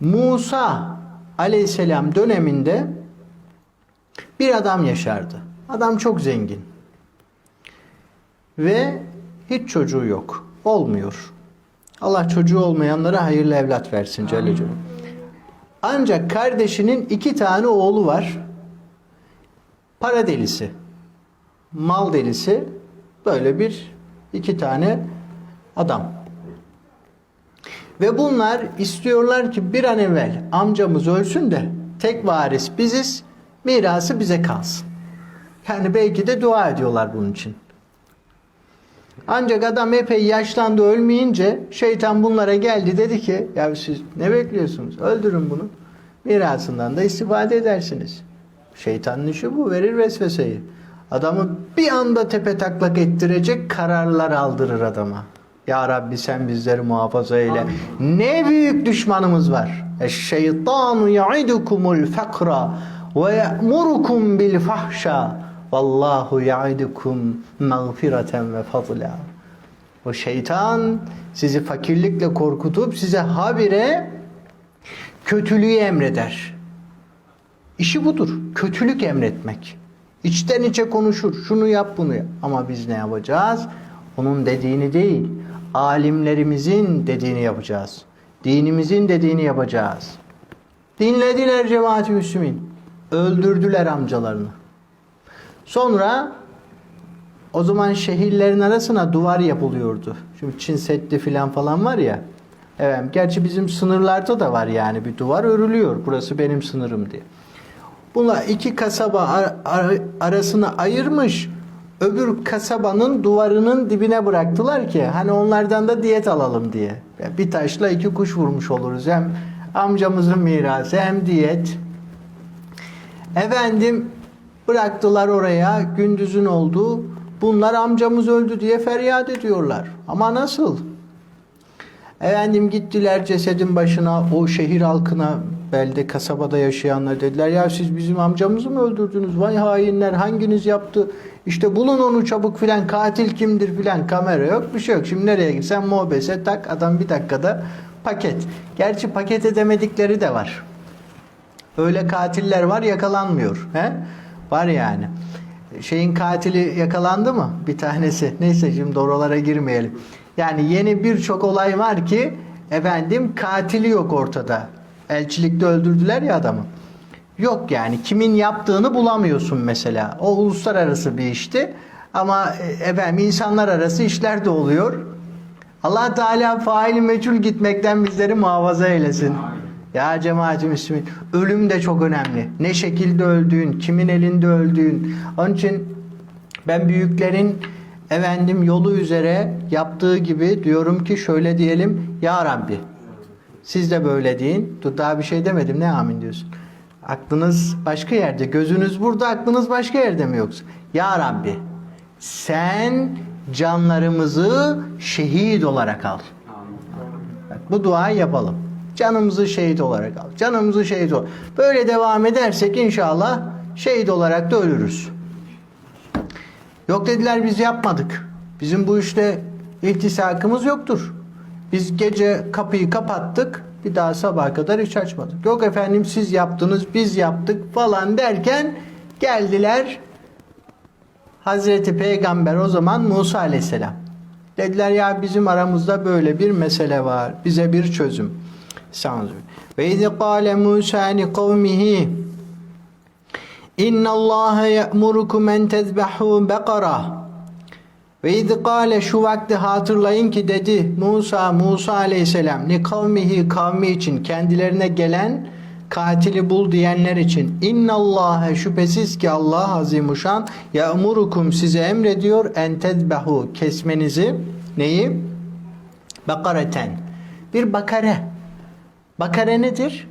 Musa aleyhisselam döneminde bir adam yaşardı. Adam çok zengin. Ve hiç çocuğu yok. Olmuyor. Allah çocuğu olmayanlara hayırlı evlat versin Celle Celaluhu. Ancak kardeşinin iki tane oğlu var. Para delisi. Mal delisi. Böyle bir iki tane adam. Ve bunlar istiyorlar ki bir an evvel amcamız ölsün de tek varis biziz, mirası bize kalsın. Yani belki de dua ediyorlar bunun için. Ancak adam epey yaşlandı ölmeyince şeytan bunlara geldi dedi ki ya siz ne bekliyorsunuz? Öldürün bunu. Mirasından da istifade edersiniz. Şeytanın işi bu verir vesveseyi. Adamı bir anda tepe taklak ettirecek kararlar aldırır adama. Ya Rabbi sen bizleri muhafaza eyle. Ne büyük düşmanımız var. Şeytanu ya'idukumul fakra ve ya'murukum bil fahşa. Vallahu ya'idukum mağfireten ve fadla. O şeytan sizi fakirlikle korkutup size habire kötülüğü emreder. İşi budur. Kötülük emretmek. İçten içe konuşur. Şunu yap bunu yap. Ama biz ne yapacağız? Onun dediğini değil. Alimlerimizin dediğini yapacağız. Dinimizin dediğini yapacağız. Dinlediler cemaati Müslümin. Öldürdüler amcalarını. Sonra o zaman şehirlerin arasına duvar yapılıyordu. Şimdi Çin Seddi filan falan var ya. Evet, gerçi bizim sınırlarda da var yani bir duvar örülüyor. Burası benim sınırım diye. Bunlar iki kasaba ar- ar- arasını ayırmış. Öbür kasabanın duvarının dibine bıraktılar ki hani onlardan da diyet alalım diye. Yani Bir taşla iki kuş vurmuş oluruz. Hem amcamızın mirası hem diyet. Efendim bıraktılar oraya gündüzün oldu. Bunlar amcamız öldü diye feryat ediyorlar. Ama nasıl? Efendim gittiler cesedin başına o şehir halkına belde kasabada yaşayanlar dediler ya siz bizim amcamızı mı öldürdünüz? Vay hainler hanginiz yaptı? İşte bulun onu çabuk filan katil kimdir filan kamera yok bir şey yok. Şimdi nereye gitsen mobese tak adam bir dakikada paket. Gerçi paket edemedikleri de var. Öyle katiller var yakalanmıyor. He? Var yani. Şeyin katili yakalandı mı? Bir tanesi. Neyse şimdi oralara girmeyelim. Yani yeni birçok olay var ki efendim katili yok ortada. Elçilikte öldürdüler ya adamı. Yok yani kimin yaptığını bulamıyorsun mesela. O uluslararası bir işti. Ama e, efendim insanlar arası işler de oluyor. Allah Teala faili meçhul gitmekten bizleri muhafaza eylesin. Ya cemaati Müslümin ölüm de çok önemli. Ne şekilde öldüğün, kimin elinde öldüğün. Onun için ben büyüklerin efendim yolu üzere yaptığı gibi diyorum ki şöyle diyelim Ya Rabbi siz de böyle deyin. Dur daha bir şey demedim ne amin diyorsun. Aklınız başka yerde, gözünüz burada, aklınız başka yerde mi yoksa? Ya Rabbi sen canlarımızı şehit olarak al. Bak, bu duayı yapalım. Canımızı şehit olarak al. Canımızı şehit ol. Böyle devam edersek inşallah şehit olarak da ölürüz. Yok dediler biz yapmadık. Bizim bu işte iltisakımız yoktur. Biz gece kapıyı kapattık. Bir daha sabaha kadar hiç açmadık. Yok efendim siz yaptınız biz yaptık falan derken geldiler Hazreti Peygamber o zaman Musa Aleyhisselam. Dediler ya bizim aramızda böyle bir mesele var. Bize bir çözüm. Ve iz kâle Musa li kavmihi İnna Allah ya'murukum en tezbahu bekara. Ve iz kâle şu vakti hatırlayın ki dedi Musa Musa aleyhisselam li kavmihi kavmi için kendilerine gelen katili bul diyenler için inna Allah şüphesiz ki Allah azimuşan ya'murukum size emrediyor en tezbahu kesmenizi neyi? Bakareten. Bir bakare. Bakare nedir?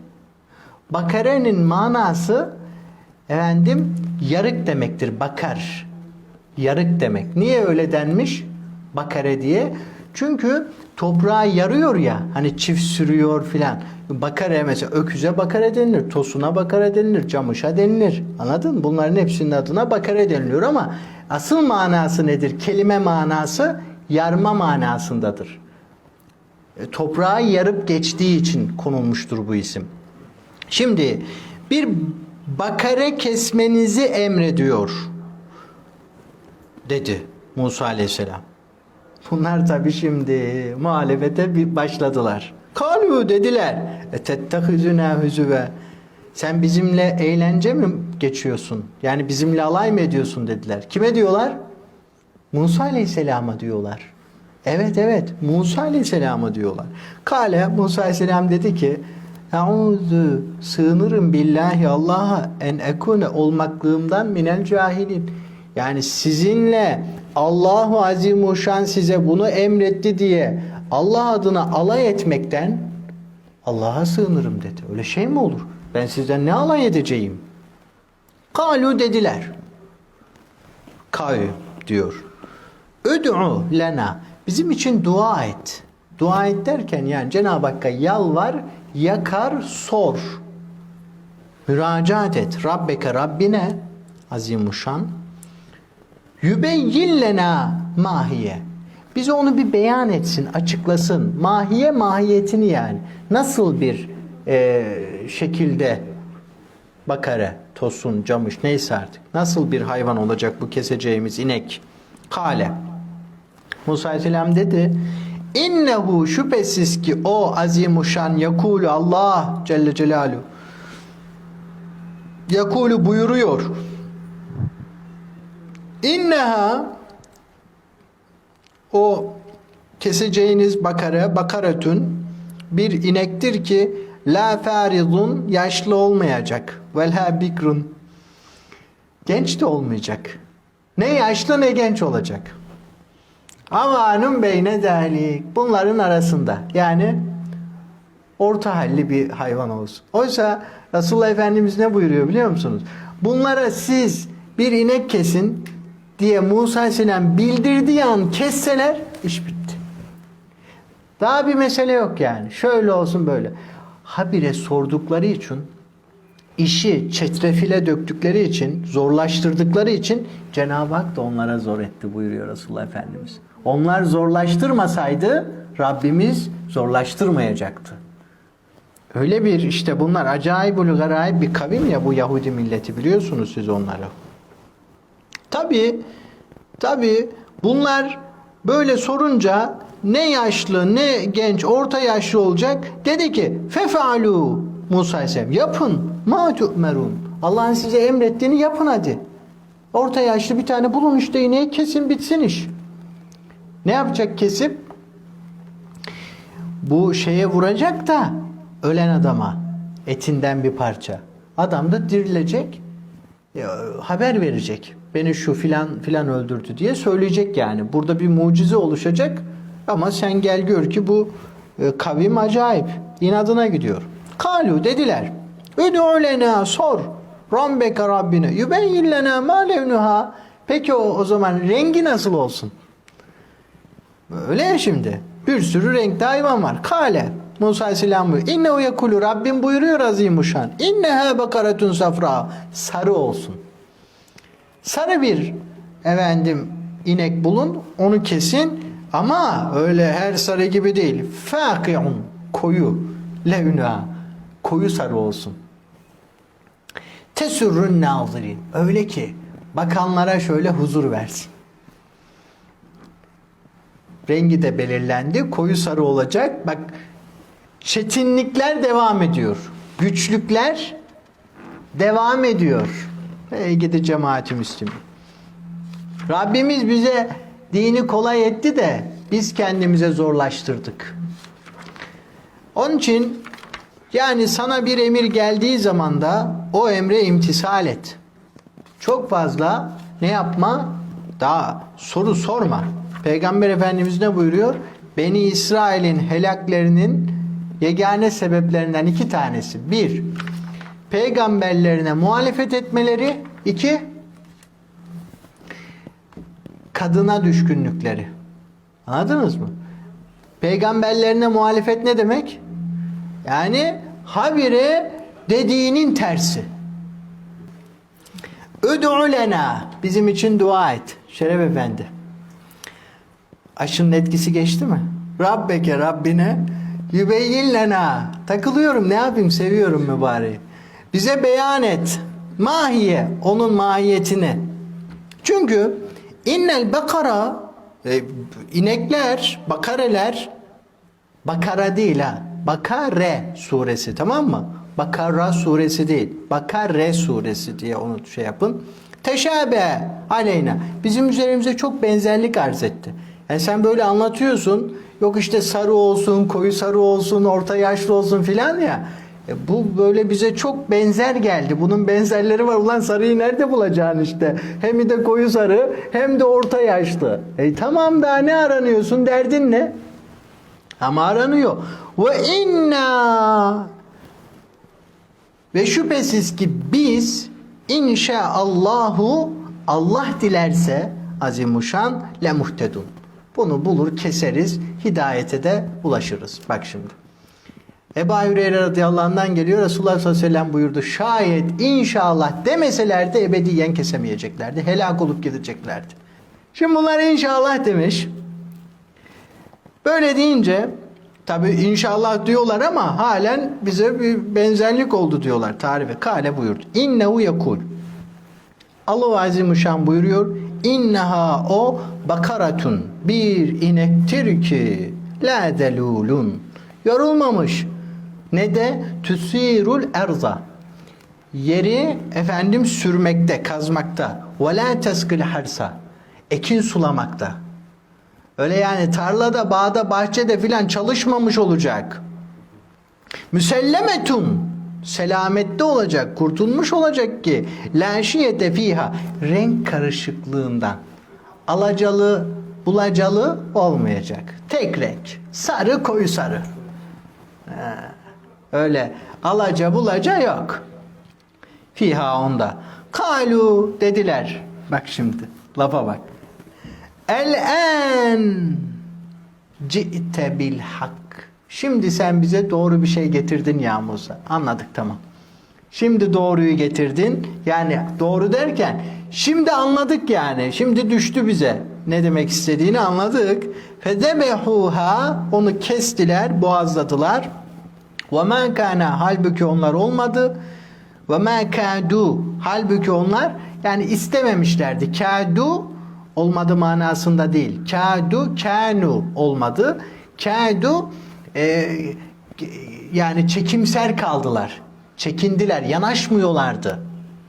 Bakarenin manası efendim yarık demektir. Bakar. Yarık demek. Niye öyle denmiş? Bakare diye. Çünkü toprağı yarıyor ya hani çift sürüyor filan. Bakare mesela öküze bakare denilir, tosuna bakare denilir, camışa denilir. Anladın mı? Bunların hepsinin adına bakare deniliyor ama asıl manası nedir? Kelime manası yarma manasındadır. e, toprağı yarıp geçtiği için konulmuştur bu isim. Şimdi bir bakare kesmenizi emrediyor dedi Musa aleyhisselam. Bunlar tabi şimdi muhalefete bir başladılar. Kalu dediler. E tettehizüne hüzüve. Sen bizimle eğlence mi geçiyorsun? Yani bizimle alay mı ediyorsun dediler. Kime diyorlar? Musa aleyhisselama diyorlar. Evet evet Musa aleyhisselama diyorlar. Kale Musa aleyhisselam dedi ki Euzu sığınırım billahi Allah'a en ekune olmaklığımdan minel cahilin. Yani sizinle Allahu Azimuşşan size bunu emretti diye Allah adına alay etmekten Allah'a sığınırım dedi. Öyle şey mi olur? Ben sizden ne alay edeceğim? Kalu dediler. Kavim diyor. Öd'u lena. Bizim için dua et. Dua et derken yani Cenab-ı Hakk'a yalvar, yakar, sor. Müracaat et. Rabbeke Rabbine azimuşan. Yübeyyin lena mahiye. Bize onu bir beyan etsin, açıklasın. Mahiye mahiyetini yani. Nasıl bir e, şekilde bakara, tosun, camış neyse artık. Nasıl bir hayvan olacak bu keseceğimiz inek? Kale. Musa Aleyhisselam dedi. İnnehu şüphesiz ki o azimuşan yakulu Allah Celle Celaluhu yakulu buyuruyor. İnneha o keseceğiniz bakara bakaratun bir inektir ki la faridun yaşlı olmayacak velha bikrun genç de olmayacak. Ne yaşlı ne genç olacak. Amanın beyne dalik. Bunların arasında. Yani orta halli bir hayvan olsun. Oysa Resulullah Efendimiz ne buyuruyor biliyor musunuz? Bunlara siz bir inek kesin diye Musa Aleyhisselam bildirdiği an kesseler iş bitti. Daha bir mesele yok yani. Şöyle olsun böyle. Habire sordukları için işi çetrefile döktükleri için, zorlaştırdıkları için Cenab-ı Hak da onlara zor etti buyuruyor Resulullah Efendimiz. Onlar zorlaştırmasaydı Rabbimiz zorlaştırmayacaktı. Öyle bir işte bunlar acayip garayip bir kavim ya bu Yahudi milleti biliyorsunuz siz onları. Tabi tabi bunlar böyle sorunca ne yaşlı ne genç orta yaşlı olacak dedi ki fefalu Musa Aleyhisselam yapın ma tu'merun Allah'ın size emrettiğini yapın hadi. Orta yaşlı bir tane bulun işte ineği kesin bitsin iş. Ne yapacak kesip? Bu şeye vuracak da ölen adama etinden bir parça. Adam da dirilecek e, haber verecek. Beni şu filan filan öldürdü diye söyleyecek yani. Burada bir mucize oluşacak ama sen gel gör ki bu e, kavim acayip. inadına gidiyor. Kalu dediler. Üdü lena sor. Rabbeke Rabbine. Yübeyyin lena ma levnuha. Peki o, o zaman rengi nasıl olsun? Öyle ya şimdi. Bir sürü renkli hayvan var. Kale. Musa Aleyhisselam buyuruyor. İnnehu yekulu Rabbim buyuruyor azimuşan. İnneha bakaratun safra. Sarı olsun. Sarı bir efendim inek bulun. Onu kesin. Ama öyle her sarı gibi değil. Faki'un. Koyu. Levna. Koyu sarı olsun. Tesurrun nazirin. Öyle ki bakanlara şöyle huzur versin. Rengi de belirlendi. Koyu sarı olacak. Bak çetinlikler devam ediyor. Güçlükler devam ediyor. Ey gidi cemaati Müslüman. Rabbimiz bize dini kolay etti de biz kendimize zorlaştırdık. Onun için yani sana bir emir geldiği zaman da o emre imtisal et. Çok fazla ne yapma? Daha soru sorma. Peygamber Efendimiz ne buyuruyor? Beni İsrail'in helaklerinin yegane sebeplerinden iki tanesi. Bir, peygamberlerine muhalefet etmeleri. iki kadına düşkünlükleri. Anladınız mı? Peygamberlerine muhalefet ne demek? Yani habire dediğinin tersi. Öd'u. Bizim için dua et. Şeref Efendi. Aşının etkisi geçti mi? Rabbeke Rabbine Yübeyyin lena. Takılıyorum ne yapayım seviyorum mübareği. Bize beyan et. Mahiye onun mahiyetini. Çünkü innel bakara e, inekler, bakareler Bakara değil ha. Bakare suresi tamam mı? Bakara suresi değil. Bakare suresi diye onu şey yapın. Teşabe aleyna. Bizim üzerimize çok benzerlik arz etti. Yani sen böyle anlatıyorsun. Yok işte sarı olsun, koyu sarı olsun, orta yaşlı olsun filan ya. E bu böyle bize çok benzer geldi. Bunun benzerleri var. Ulan sarıyı nerede bulacaksın işte? Hem de koyu sarı hem de orta yaşlı. E tamam daha ne aranıyorsun? Derdin ne? Ama aranıyor. Ve inna ve şüphesiz ki biz inşaallahu Allah dilerse azimuşan le muhtedun. Bunu bulur keseriz hidayete de ulaşırız. Bak şimdi. Ebu Hüreyre radıyallahu anh'dan geliyor. Resulullah sallallahu aleyhi ve sellem buyurdu. Şayet inşallah demeselerdi ebediyen kesemeyeceklerdi. Helak olup gideceklerdi. Şimdi bunlar inşallah demiş. Böyle deyince tabi inşallah diyorlar ama halen bize bir benzerlik oldu diyorlar tarife. Kale buyurdu. İnnehu yakul. Allah Azimuşşan buyuruyor. İnneha o bakaratun bir inektir ki la delulun yorulmamış. Ne de tüsirul erza yeri efendim sürmekte, kazmakta. Ve la teskil harsa ekin sulamakta. Öyle yani tarlada, bağda, bahçede filan çalışmamış olacak. Müsellemetun selamette olacak, kurtulmuş olacak ki la şiyete fiha renk karışıklığından alacalı, bulacalı olmayacak. Tek renk. Sarı, koyu sarı. Ha, Öyle alaca bulaca yok. Fiha onda. Kalu dediler. Bak şimdi lafa bak. El-en ci'te bil hak. Şimdi sen bize doğru bir şey getirdin ya Musa. Anladık tamam. Şimdi doğruyu getirdin. Yani doğru derken şimdi anladık yani. Şimdi düştü bize. Ne demek istediğini anladık. Fedebehuha onu kestiler, boğazladılar. Ve kana halbuki onlar olmadı. Ve kadu halbuki onlar yani istememişlerdi. Kadu olmadı manasında değil. Kadu kanu olmadı. Kadu e, yani çekimser kaldılar. Çekindiler, yanaşmıyorlardı.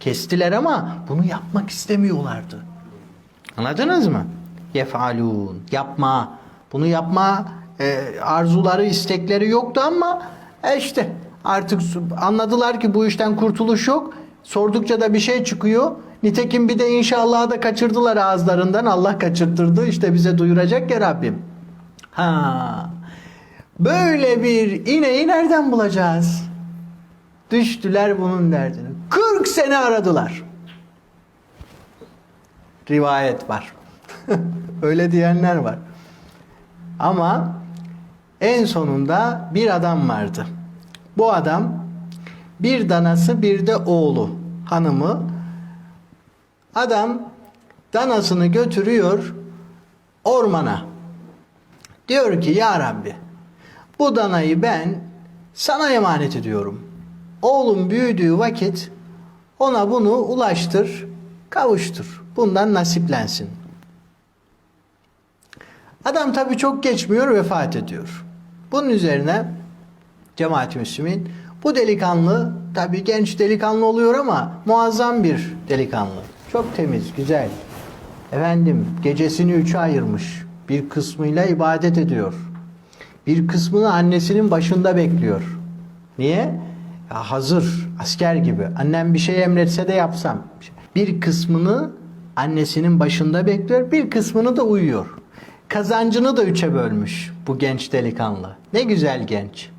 Kestiler ama bunu yapmak istemiyorlardı. Anladınız mı? Yefalun. Yapma. Bunu yapma e, arzuları, istekleri yoktu ama e işte artık anladılar ki bu işten kurtuluş yok. Sordukça da bir şey çıkıyor. Nitekim bir de inşallah da kaçırdılar ağızlarından. Allah kaçırttırdı. İşte bize duyuracak ya Rabbim. Ha. Böyle bir ineği nereden bulacağız? Düştüler bunun derdine. 40 sene aradılar. Rivayet var. Öyle diyenler var. Ama en sonunda bir adam vardı. Bu adam bir danası bir de oğlu hanımı adam danasını götürüyor ormana. Diyor ki ya Rabbi bu danayı ben sana emanet ediyorum. Oğlum büyüdüğü vakit ona bunu ulaştır, kavuştur. Bundan nasiplensin. Adam tabi çok geçmiyor vefat ediyor. Bunun üzerine cemaat-i müslümin bu delikanlı tabi genç delikanlı oluyor ama muazzam bir delikanlı. Çok temiz, güzel. Efendim gecesini üçe ayırmış. Bir kısmıyla ibadet ediyor. Bir kısmını annesinin başında bekliyor. Niye? Ya hazır, asker gibi. Annem bir şey emretse de yapsam. Bir kısmını annesinin başında bekliyor, bir kısmını da uyuyor. Kazancını da üçe bölmüş bu genç delikanlı. Ne güzel genç.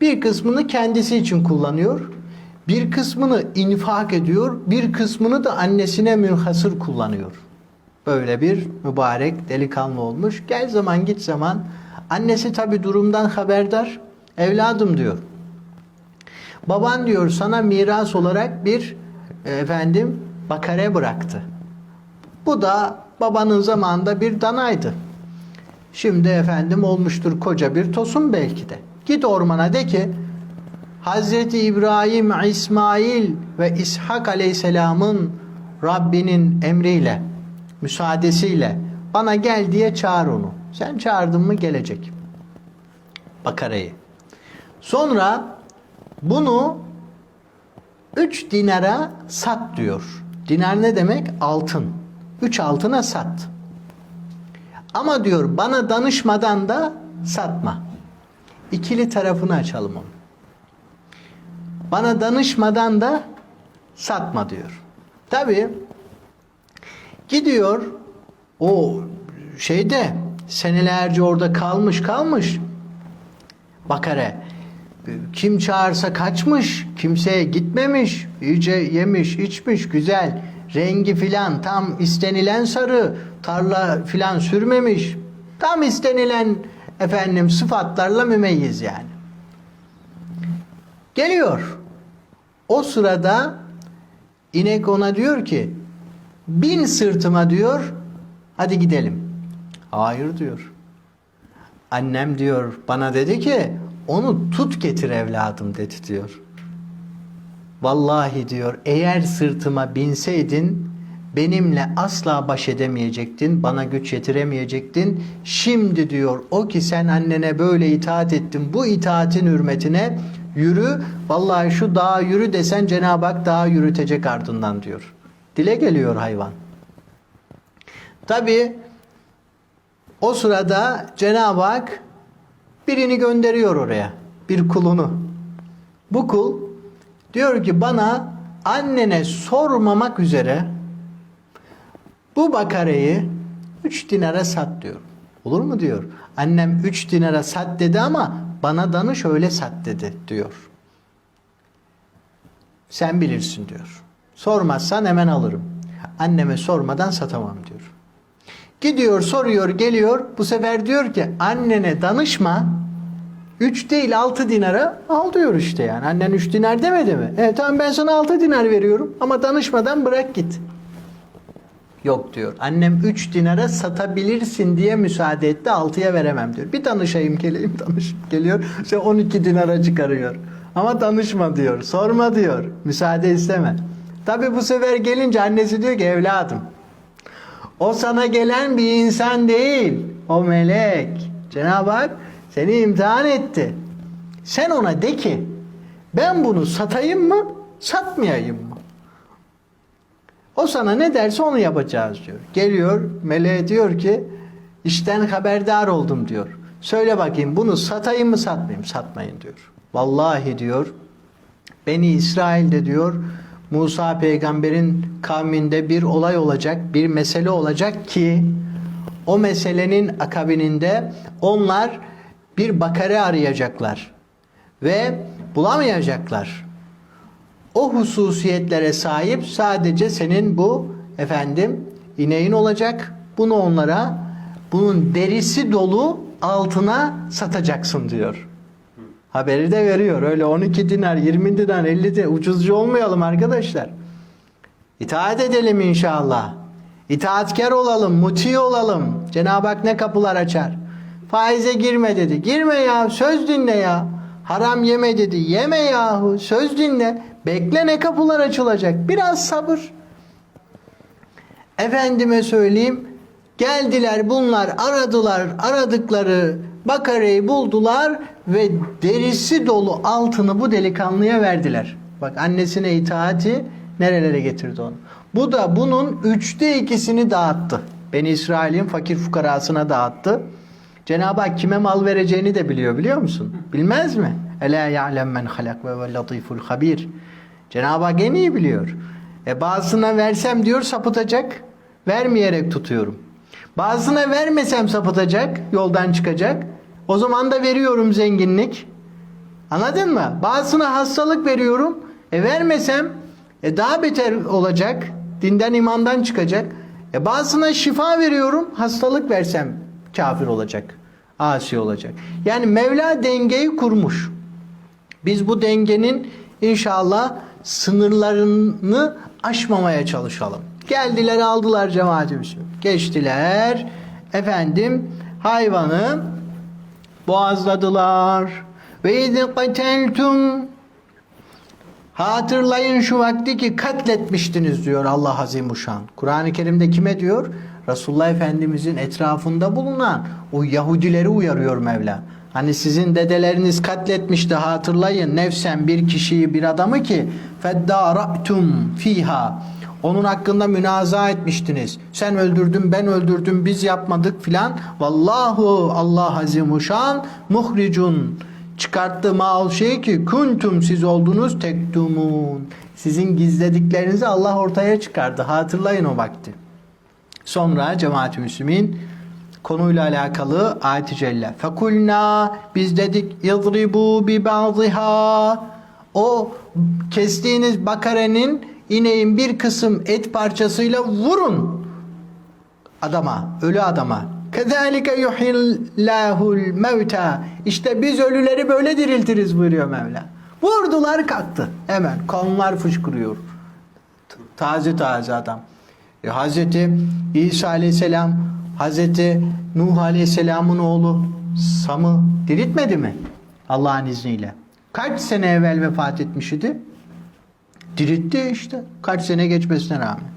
Bir kısmını kendisi için kullanıyor, bir kısmını infak ediyor, bir kısmını da annesine münhasır kullanıyor. Böyle bir mübarek delikanlı olmuş. Gel zaman git zaman. Annesi tabi durumdan haberdar. Evladım diyor. Baban diyor sana miras olarak bir e, efendim bakare bıraktı. Bu da babanın zamanında bir danaydı. Şimdi efendim olmuştur koca bir tosun belki de. Git ormana de ki Hazreti İbrahim, İsmail ve İshak Aleyhisselam'ın Rabbinin emriyle, müsaadesiyle bana gel diye çağır onu. Sen çağırdın mı gelecek. Bakarayı. Sonra bunu 3 dinara sat diyor. Dinar ne demek? Altın. 3 altına sat. Ama diyor bana danışmadan da satma. İkili tarafını açalım onu. Bana danışmadan da satma diyor. Tabi gidiyor o şeyde senelerce orada kalmış kalmış. Bakare kim çağırsa kaçmış kimseye gitmemiş iyice yemiş içmiş güzel. Rengi filan tam istenilen sarı tarla filan sürmemiş. Tam istenilen efendim sıfatlarla mümeyyiz yani. Geliyor. O sırada inek ona diyor ki bin sırtıma diyor hadi gidelim hayır diyor Annem diyor bana dedi ki onu tut getir evladım dedi diyor. Vallahi diyor eğer sırtıma binseydin benimle asla baş edemeyecektin, bana güç yetiremeyecektin. Şimdi diyor o ki sen annene böyle itaat ettin, bu itaatin hürmetine yürü. Vallahi şu dağa yürü desen Cenab-ı Hak dağa yürütecek ardından diyor. Dile geliyor hayvan. Tabi o sırada Cenab-ı Hak birini gönderiyor oraya. Bir kulunu. Bu kul diyor ki bana annene sormamak üzere bu bakareyi 3 dinara sat diyor. Olur mu diyor. Annem 3 dinara sat dedi ama bana danış öyle sat dedi diyor. Sen bilirsin diyor. Sormazsan hemen alırım. Anneme sormadan satamam diyor. Gidiyor soruyor geliyor bu sefer diyor ki annene danışma 3 değil 6 dinara al diyor işte yani. Annen 3 dinar demedi mi? E tamam ben sana 6 dinar veriyorum ama danışmadan bırak git. Yok diyor. Annem 3 dinara satabilirsin diye müsaade etti 6'ya veremem diyor. Bir danışayım geleyim danışıp geliyor. İşte 12 dinara çıkarıyor. Ama danışma diyor. Sorma diyor. Müsaade isteme. Tabi bu sefer gelince annesi diyor ki evladım o sana gelen bir insan değil. O melek. Cenab-ı Hak seni imtihan etti. Sen ona de ki ben bunu satayım mı satmayayım mı? O sana ne derse onu yapacağız diyor. Geliyor meleğe diyor ki işten haberdar oldum diyor. Söyle bakayım bunu satayım mı satmayayım? Satmayın diyor. Vallahi diyor Beni İsrail'de diyor Musa peygamberin kavminde bir olay olacak, bir mesele olacak ki o meselenin akabininde onlar bir bakare arayacaklar ve bulamayacaklar. O hususiyetlere sahip sadece senin bu efendim ineğin olacak. Bunu onlara bunun derisi dolu altına satacaksın diyor. Haberi de veriyor. Öyle 12 dinar, 20 dinar, 50 dinar ucuzcu olmayalım arkadaşlar. İtaat edelim inşallah. İtaatkar olalım, muti olalım. Cenab-ı Hak ne kapılar açar. Faize girme dedi. Girme ya, söz dinle ya. Haram yeme dedi. Yeme yahu, söz dinle. Bekle ne kapılar açılacak. Biraz sabır. Efendime söyleyeyim. Geldiler bunlar aradılar aradıkları bakareyi buldular ve derisi dolu altını bu delikanlıya verdiler. Bak annesine itaati nerelere getirdi onu. Bu da bunun üçte ikisini dağıttı. Beni İsrail'in fakir fukarasına dağıttı. Cenab-ı Hak kime mal vereceğini de biliyor biliyor musun? Bilmez mi? Ela ya'lem men halak ve vel latiful habir. Cenab-ı Hak en iyi biliyor. E bazısına versem diyor sapıtacak. Vermeyerek tutuyorum. Bazısına vermesem sapıtacak, yoldan çıkacak. O zaman da veriyorum zenginlik. Anladın mı? Bazısına hastalık veriyorum. E vermesem e daha beter olacak. Dinden imandan çıkacak. E bazısına şifa veriyorum. Hastalık versem kafir olacak. Asi olacak. Yani Mevla dengeyi kurmuş. Biz bu dengenin inşallah sınırlarını aşmamaya çalışalım. Geldiler aldılar cemaati Geçtiler. Efendim hayvanı boğazladılar. Ve iz qateltum Hatırlayın şu vakti ki katletmiştiniz diyor Allah Azimuşşan. Kur'an-ı Kerim'de kime diyor? Resulullah Efendimizin etrafında bulunan o Yahudileri uyarıyor Mevla. Hani sizin dedeleriniz katletmişti hatırlayın nefsen bir kişiyi bir adamı ki feddara'tum fiha. Onun hakkında münaza etmiştiniz. Sen öldürdün, ben öldürdüm, biz yapmadık filan. Vallahu Allah Azimuşşan muhricun çıkarttığı mal şey ki kuntum siz oldunuz tektumun. Sizin gizlediklerinizi Allah ortaya çıkardı. Hatırlayın o vakti. Sonra cemaat-i müslümin konuyla alakalı ayet-i celle. Fekulna biz dedik yadribu bi ba'dihâ o kestiğiniz bakarenin ineğin bir kısım et parçasıyla vurun adama, ölü adama. Kezalike yuhillahul mevta. İşte biz ölüleri böyle diriltiriz buyuruyor Mevla. Vurdular kalktı. Hemen kanlar fışkırıyor. Taze taze adam. E, Hazreti İsa Aleyhisselam Hazreti Nuh Aleyhisselam'ın oğlu Sam'ı diriltmedi mi? Allah'ın izniyle. Kaç sene evvel vefat etmiş idi? Diriltti işte. Kaç sene geçmesine rağmen.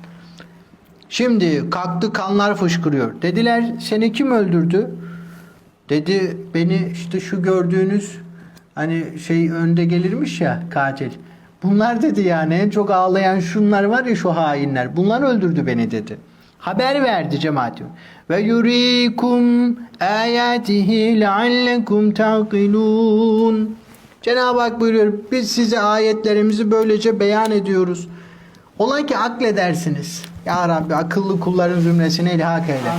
Şimdi kalktı kanlar fışkırıyor. Dediler seni kim öldürdü? Dedi beni işte şu gördüğünüz hani şey önde gelirmiş ya katil. Bunlar dedi yani en çok ağlayan şunlar var ya şu hainler. Bunlar öldürdü beni dedi. Haber verdi cemaat. Ve yurikum ayatihi leallekum taqilun. Cenab-ı Hak buyuruyor biz size ayetlerimizi böylece beyan ediyoruz. Ola ki akledersiniz. Ya Rabbi akıllı kulların zümresine ilhak eyle.